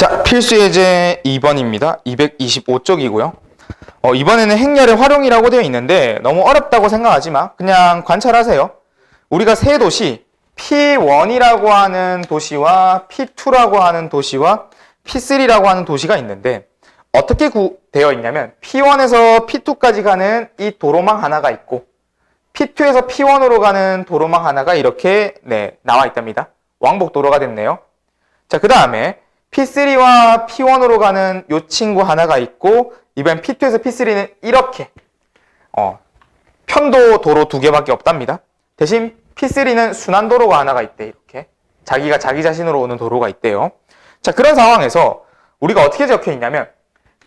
자, 필수 예제 2번입니다. 225쪽이고요. 어, 이번에는 행렬의 활용이라고 되어 있는데 너무 어렵다고 생각하지 마. 그냥 관찰하세요. 우리가 세 도시 P1이라고 하는 도시와 P2라고 하는 도시와 P3라고 하는 도시가 있는데 어떻게 구, 되어 있냐면 P1에서 P2까지 가는 이 도로망 하나가 있고 P2에서 P1으로 가는 도로망 하나가 이렇게 네, 나와 있답니다. 왕복 도로가 됐네요. 자, 그 다음에 P3와 P1으로 가는 요 친구 하나가 있고 이번 P2에서 P3는 이렇게 어, 편도 도로 두 개밖에 없답니다. 대신 P3는 순환 도로가 하나가 있대 이렇게 자기가 자기 자신으로 오는 도로가 있대요. 자 그런 상황에서 우리가 어떻게 적혀 있냐면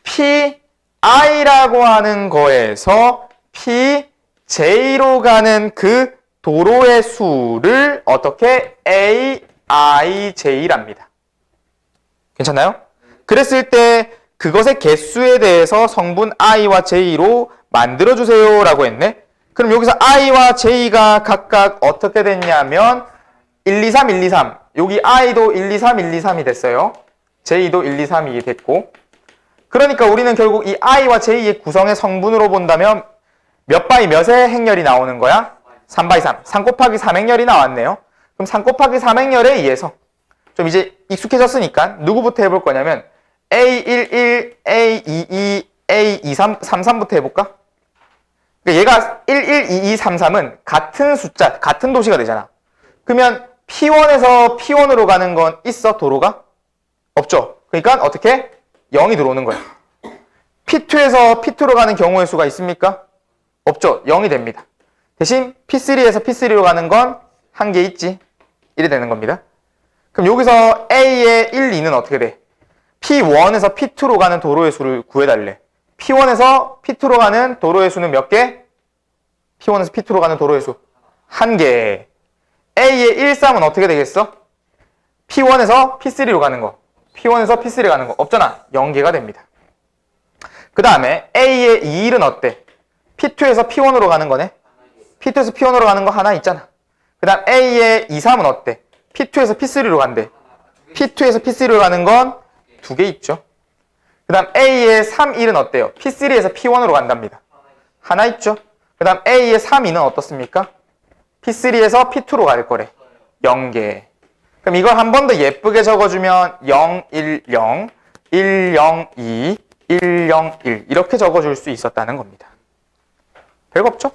PI라고 하는 거에서 PJ로 가는 그 도로의 수를 어떻게 AIJ랍니다. 괜찮나요? 그랬을 때 그것의 개수에 대해서 성분 i와 j로 만들어주세요 라고 했네. 그럼 여기서 i와 j가 각각 어떻게 됐냐면 1, 2, 3, 1, 2, 3 여기 i도 1, 2, 3, 1, 2, 3이 됐어요. j도 1, 2, 3이 됐고 그러니까 우리는 결국 이 i와 j의 구성의 성분으로 본다면 몇 바이 몇의 행렬이 나오는 거야? 3 바이 3. 3 곱하기 3 행렬이 나왔네요. 그럼 3 곱하기 3 행렬에 의해서 좀 이제 익숙해졌으니까 누구부터 해볼 거냐면 A11, A22, A23, 33부터 해볼까? 그러니까 얘가 11, 22, 33은 같은 숫자, 같은 도시가 되잖아. 그러면 P1에서 P1으로 가는 건 있어, 도로가? 없죠. 그러니까 어떻게? 0이 들어오는 거야. P2에서 P2로 가는 경우의 수가 있습니까? 없죠. 0이 됩니다. 대신 P3에서 P3로 가는 건 한 개 있지. 이래 되는 겁니다. 그럼 여기서 A의 1, 2는 어떻게 돼? P1에서 P2로 가는 도로의 수를 구해달래. P1에서 P2로 가는 도로의 수는 몇 개? P1에서 P2로 가는 도로의 수. 한 개. A의 1, 3은 어떻게 되겠어? P1에서 P3로 가는 거. P1에서 P3로 가는 거. 없잖아. 0개가 됩니다. 그 다음에 A의 2, 1은 어때? P2에서 P1으로 가는 거네? P2에서 P1으로 가는 거 하나 있잖아. 그 다음 A의 2, 3은 어때? P2에서 P3로 간대. P2에서 P3로 가는 건 두 개 있죠. 그 다음 A의 3, 1은 어때요? P3에서 P1으로 간답니다. 하나 있죠. 그 다음 A의 3, 2는 어떻습니까? P3에서 P2로 갈 거래. 0개. 그럼 이걸 한 번 더 예쁘게 적어주면 0, 1, 0, 1, 0, 2, 1, 0, 1 이렇게 적어줄 수 있었다는 겁니다. 별거 없죠?